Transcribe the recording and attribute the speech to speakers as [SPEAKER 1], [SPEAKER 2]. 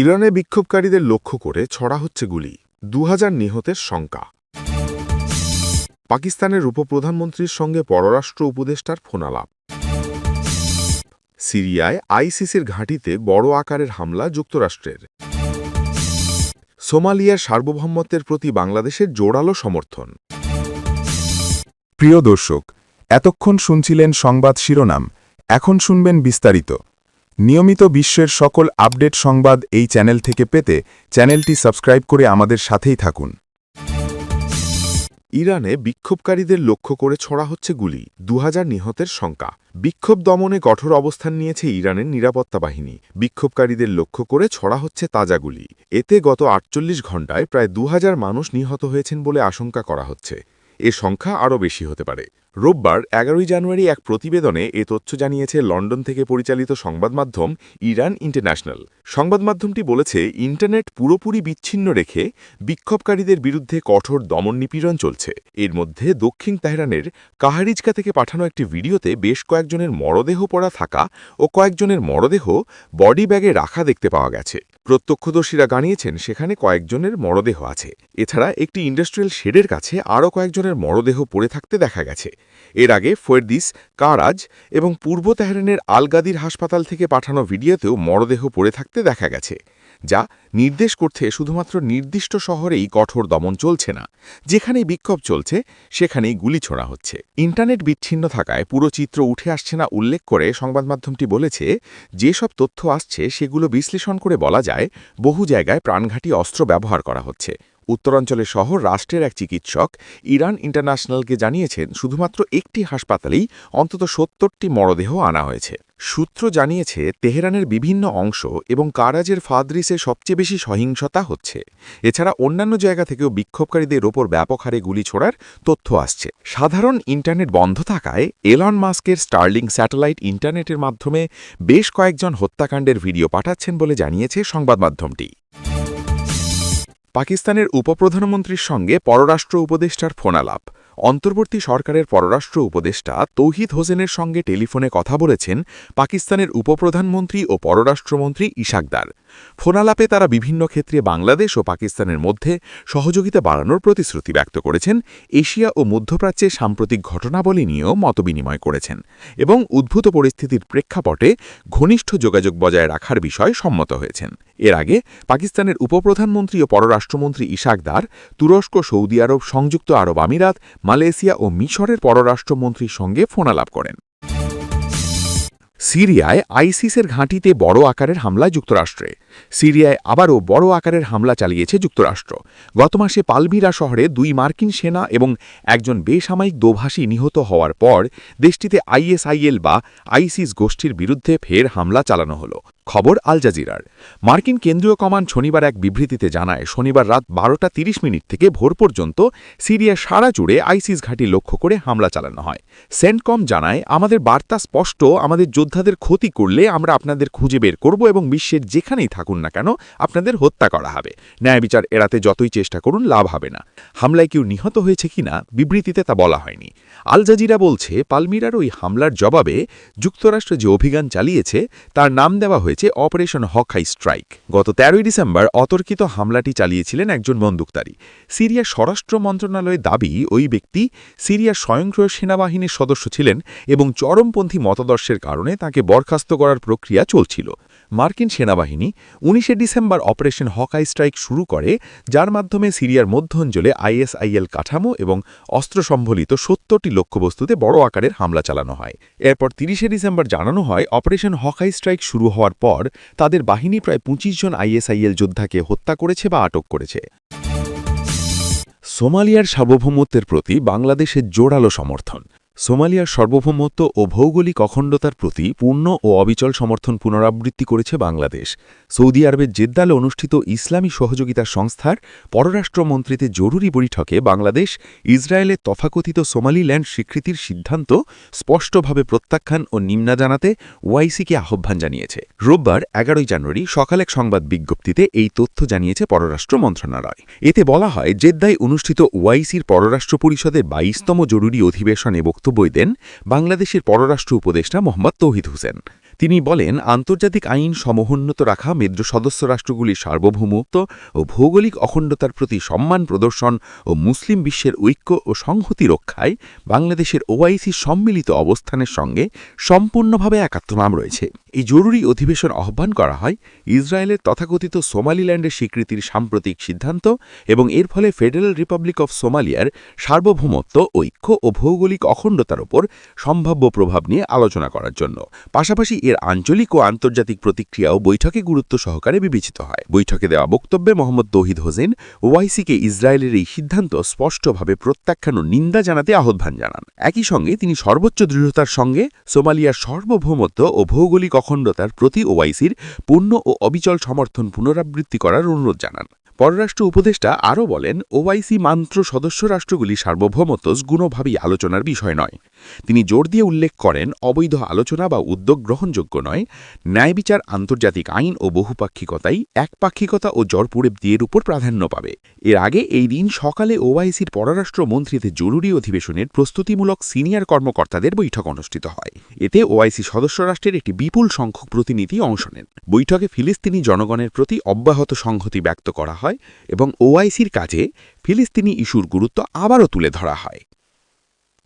[SPEAKER 1] ইরানে বিক্ষোভকারীদের লক্ষ্য করে ছড়া হচ্ছে গুলি দু হাজার নিহতের শঙ্কা। পাকিস্তানের উপপ্রধানমন্ত্রীর সঙ্গে পররাষ্ট্র উপদেষ্টার ফোনালাপ। সিরিয়ায় আইসিসির ঘাঁটিতে বড় আকারের হামলা যুক্তরাষ্ট্রের। সোমালিয়ার সার্বভৌমত্বের প্রতি বাংলাদেশের জোরালো সমর্থন।
[SPEAKER 2] প্রিয় দর্শক, এতক্ষণ শুনছিলেন সংবাদ শিরোনাম, এখন শুনবেন বিস্তারিত। নিয়মিত বিশ্বের সকল আপডেট সংবাদ এই চ্যানেল থেকে পেতে চ্যানেলটি সাবস্ক্রাইব করে আমাদের সাথেই থাকুন।
[SPEAKER 1] ইরানে বিক্ষোভকারীদের লক্ষ্য করে ছড়া হচ্ছে গুলি দু নিহতের সংখ্যা। বিক্ষোভ দমনে কঠোর অবস্থান নিয়েছে ইরানের নিরাপত্তা বাহিনী। বিক্ষোভকারীদের লক্ষ্য করে ছড়া হচ্ছে তাজা গুলি। এতে গত আটচল্লিশ ঘণ্টায় প্রায় দু হাজার মানুষ নিহত হয়েছেন বলে আশঙ্কা করা হচ্ছে। এ সংখ্যা আরও বেশি হতে পারে। রোববার এগারোই জানুয়ারি এক প্রতিবেদনে এ তথ্য জানিয়েছে লন্ডন থেকে পরিচালিত সংবাদ মাধ্যম ইরান ইন্টারন্যাশনাল। সংবাদ মাধ্যমটি বলেছে, ইন্টারনেট পুরোপুরি বিচ্ছিন্ন রেখে বিক্ষোভকারীদের বিরুদ্ধে কঠোর দমন নিপীড়ন চলছে। এর মধ্যে দক্ষিণ তেহরানের কাহারিজকা থেকে পাঠানো একটি ভিডিওতে বেশ কয়েকজনের মরদেহ পড়া থাকা ও কয়েকজনের মরদেহ বডি ব্যাগে রাখা দেখতে পাওয়া গেছে। প্রত্যক্ষদর্শীরা জানিয়েছেন, সেখানে কয়েকজনের মরদেহ আছে। এছাড়া একটি ইন্ডাস্ট্রিয়াল শেডের কাছে আরও কয়েকজনের মরদেহ পড়ে থাকতে দেখা গেছে। এর আগে ফয়েরদিস কারাজ এবং পূর্ব তেহরানের আলগাদির হাসপাতাল থেকে পাঠানো ভিডিওতেও মরদেহ পড়ে থাকতে দেখা গেছে, যা নির্দেশ করছে শুধুমাত্র নির্দিষ্ট শহরেই কঠোর দমন চলছে না। যেখানেই বিক্ষোভ চলছে, সেখানেই গুলি ছোড়া হচ্ছে। ইন্টারনেট বিচ্ছিন্ন থাকায় পুরো চিত্র উঠে আসছে না উল্লেখ করে সংবাদমাধ্যমটি বলেছে, যেসব তথ্য আসছে সেগুলো বিশ্লেষণ করে বলা যায়, বহু জায়গায় প্রাণঘাতী অস্ত্র ব্যবহার করা হচ্ছে। উত্তরাঞ্চলের শহর রাষ্ট্রের এক চিকিৎসক ইরান ইন্টারন্যাশনালকে জানিয়েছেন, শুধুমাত্র একটি হাসপাতালেই অন্তত সত্তরটি মরদেহ আনা হয়েছে। সূত্র জানিয়েছে, তেহরানের বিভিন্ন অংশ এবং কারাজের ফাদ্রিসে সবচেয়ে বেশি সহিংসতা হচ্ছে। এছাড়া অন্যান্য জায়গা থেকেও বিক্ষোভকারীদের ওপর ব্যাপক হারে গুলি ছোড়ার তথ্য আসছে। সাধারণ ইন্টারনেট বন্ধ থাকায় এলন মাস্কের স্টার্লিং স্যাটেলাইট ইন্টারনেটের মাধ্যমে বেশ কয়েকজন হত্যাকাণ্ডের ভিডিও পাঠাচ্ছেন বলে জানিয়েছে সংবাদ মাধ্যমটি পাকিস্তানের উপপ্রধানমন্ত্রীর সঙ্গে পররাষ্ট্র উপদেষ্টার ফোনালাপ। অন্তর্বর্তী সরকারের পররাষ্ট্র উপদেষ্টা তৌহিদ হোসেনের সঙ্গে টেলিফোনে কথা বলেছেন পাকিস্তানের উপপ্রধানমন্ত্রী ও পররাষ্ট্রমন্ত্রী ইশাকদার। ফোনালাপে তারা বিভিন্ন ক্ষেত্রে বাংলাদেশ ও পাকিস্তানের মধ্যে সহযোগিতা বাড়ানোর প্রতিশ্রুতি ব্যক্ত করেছেন, এশিয়া ও মধ্যপ্রাচ্যে সাম্প্রতিক ঘটনাবলী নিয়েও মতবিনিময় করেছেন এবং উদ্ভূত পরিস্থিতির প্রেক্ষাপটে ঘনিষ্ঠ যোগাযোগ বজায় রাখার বিষয়ে সম্মত হয়েছেন। এর আগে পাকিস্তানের উপপ্রধানমন্ত্রী ও পররাষ্ট্রমন্ত্রী ইশাকদার তুরস্ক, সৌদি আরব, সংযুক্ত আরব আমিরাত, মালয়েশিয়া ও মিশরের পররাষ্ট্রমন্ত্রীর সঙ্গে ফোনালাপ করেন। সিরিয়ায় আইসিসের ঘাঁটিতে বড় আকারের হামলা যুক্তরাষ্ট্রে। সিরিয়ায় আবারও বড় আকারের হামলা চালিয়েছে যুক্তরাষ্ট্র। গত মাসে পালমিরা শহরে দুই মার্কিন সেনা এবং একজন বেসামরিক দোভাষী নিহত হওয়ার পর দেশটিতে আইএসআইএল বা আইসিস গোষ্ঠীর বিরুদ্ধে ফের হামলা চালানো হলো। খবর আল জাজিরার। মার্কিন কেন্দ্রীয় কমান্ড শনিবার এক বিবৃতিতে জানায়, শনিবার রাত বারোটা তিরিশ মিনিট থেকে ভোর পর্যন্ত সিরিয়া সারা জুড়ে আইসিস ঘাঁটি লক্ষ্য করে হামলা চালানো হয়। সেন্টকম জানায়, আমাদের বার্তা স্পষ্ট, আমাদের যোদ্ধাদের ক্ষতি করলে আমরা আপনাদের খুঁজে বের করব এবং বিশ্বের যেখানেই থাকুন না কেন, আপনাদের হত্যা করা হবে। ন্যায় বিচার এড়াতে যতই চেষ্টা করুন, লাভ হবে না। হামলায় কেউ নিহত হয়েছে কিনা, বিবৃতিতে তা বলা হয়নি। আল জাজিরা বলছে, পালমিরার ওই হামলার জবাবে যুক্তরাষ্ট্র যে অভিযান চালিয়েছে, তার নাম দেওয়া হয়েছে অপারেশন হকাই স্ট্রাইক। গত তেরোই ডিসেম্বর অতর্কিত হামলাটি চালিয়েছিলেন একজন বন্দুকতারী সিরিয়ার স্বরাষ্ট্র মন্ত্রণালয়ের দাবি, ওই ব্যক্তি সিরিয়ার স্বয়ংক্রিয় সেনাবাহিনীর সদস্য ছিলেন এবং চরমপন্থী মতাদর্শের কারণে তাকে বরখাস্ত করার প্রক্রিয়া চলছিল। মার্কিন সেনাবাহিনী উনিশে ডিসেম্বর অপারেশন হকাই স্ট্রাইক শুরু করে, যার মাধ্যমে সিরিয়ার মধ্য অঞ্চলে আইএসআইএল কাঠামো এবং অস্ত্র সম্বলিত সত্তরটি লক্ষ্যবস্তুতে বড় আকারের হামলা চালানো হয়। এরপর তিরিশে ডিসেম্বর জানানো হয়, অপারেশন হকাই স্ট্রাইক শুরু হওয়ার পর তাদের বাহিনী প্রায় পঁচিশ জন আইএসআইএল যোদ্ধাকে হত্যা করেছে বা আটক করেছে। সোমালিয়ার সার্বভৌমত্বের প্রতি বাংলাদেশের জোরালো সমর্থন। সোমালিয়ার সার্বভৌমত্ব ও ভৌগোলিক অখণ্ডতার প্রতি পূর্ণ ও অবিচল সমর্থন পুনরাবৃত্তি করেছে বাংলাদেশ। সৌদি আরবের জেদ্দালে অনুষ্ঠিত ইসলামী সহযোগিতা সংস্থার পররাষ্ট্রমন্ত্রীতে জরুরি বৈঠকে বাংলাদেশ ইসরায়েলের তথাকথিত সোমালিল্যান্ড স্বীকৃতির সিদ্ধান্ত স্পষ্টভাবে প্রত্যাখ্যান ও নিম্না জানাতে ওয়াইসিকে আহ্বান জানিয়েছে। রোববার এগারোই জানুয়ারি সকালে এক সংবাদ বিজ্ঞপ্তিতে এই তথ্য জানিয়েছে পররাষ্ট্র মন্ত্রণালয়। এতে বলা হয়, জেদ্দায় অনুষ্ঠিত ওয়াইসির পররাষ্ট্র পরিষদের বাইশতম জরুরি অধিবেশনে বক্তব্য দেন বাংলাদেশের পররাষ্ট্র উপদেষ্টা মোহাম্মদ তৌহিদ হোসেন।
[SPEAKER 3] তিনি বলেন, আন্তর্জাতিক আইন সমুন্নত রাখা, মেদ্র সদস্য রাষ্ট্রগুলির সার্বভৌমত্ব ও ভৌগোলিক অখণ্ডতার প্রতি সম্মান প্রদর্শন ও মুসলিম বিশ্বের ঐক্য ও সংহতি রক্ষায় বাংলাদেশের ওআইসির সম্মিলিত অবস্থানের সঙ্গে সম্পূর্ণভাবে একাত্মনাম রয়েছে। এই জরুরি অধিবেশন আহ্বান করা হয় ইসরায়েলের তথাকথিত সোমালিল্যান্ডের স্বীকৃতির সাম্প্রতিক সিদ্ধান্ত এবং এর ফলে ফেডারেল রিপাবলিক অফ সোমালিয়ার সার্বভৌমত্ব, ঐক্য ও ভৌগোলিক অখণ্ডতার ওপর সম্ভাব্য প্রভাব নিয়ে আলোচনা করার জন্য। পাশাপাশি এর আঞ্চলিক ও আন্তর্জাতিক প্রতিক্রিয়াও বৈঠকে গুরুত্ব সহকারে বিবেচিত হয়। বৈঠকে দেওয়া বক্তব্যে মোহাম্মদ তৌহিদ হোসেন ওয়াইসিকে ইসরায়েলের এই সিদ্ধান্ত স্পষ্টভাবে প্রত্যাখ্যান ও নিন্দা জানাতে আহ্বান জানান। একই সঙ্গে তিনি সর্বোচ্চ দৃঢ়তার সঙ্গে সোমালিয়ার সার্বভৌমত্ব ও ভৌগোলিক অখণ্ডতার প্রতি ওআইসির পূর্ণ ও অবিচল সমর্থন পুনরাবৃত্তি করার অনুরোধ জানান। পররাষ্ট্র উপদেষ্টা আরও বলেন, ওআইসি মান্ত্র সদস্য রাষ্ট্রগুলি সার্বভৌমত্ব গুণভাবেই আলোচনার বিষয় নয়। তিনি জোর দিয়ে উল্লেখ করেন, অবৈধ আলোচনা বা উদ্যোগ গ্রহণযোগ্য নয়। ন্যায়বিচার আন্তর্জাতিক আইন ও বহুপাক্ষিকতাই একপাক্ষিকতা ও জরপুরে দিয়ের উপর প্রাধান্য পাবে। এর আগে এই দিন সকালে ওআইসির পররাষ্ট্র মন্ত্রীতে জরুরি অধিবেশনের প্রস্তুতিমূলক সিনিয়র কর্মকর্তাদের বৈঠক অনুষ্ঠিত হয়। এতে ওআইসি সদস্য রাষ্ট্রের একটি বিপুল সংখ্যক প্রতিনিধি অংশ নেন। বৈঠকে ফিলিস্তিনি জনগণের প্রতি অব্যাহত সংহতি ব্যক্ত করা হয় এবং ওআইসির কাজে ফিলিস্তিনি ইস্যুর গুরুত্ব আবারও তুলে ধরা হয়।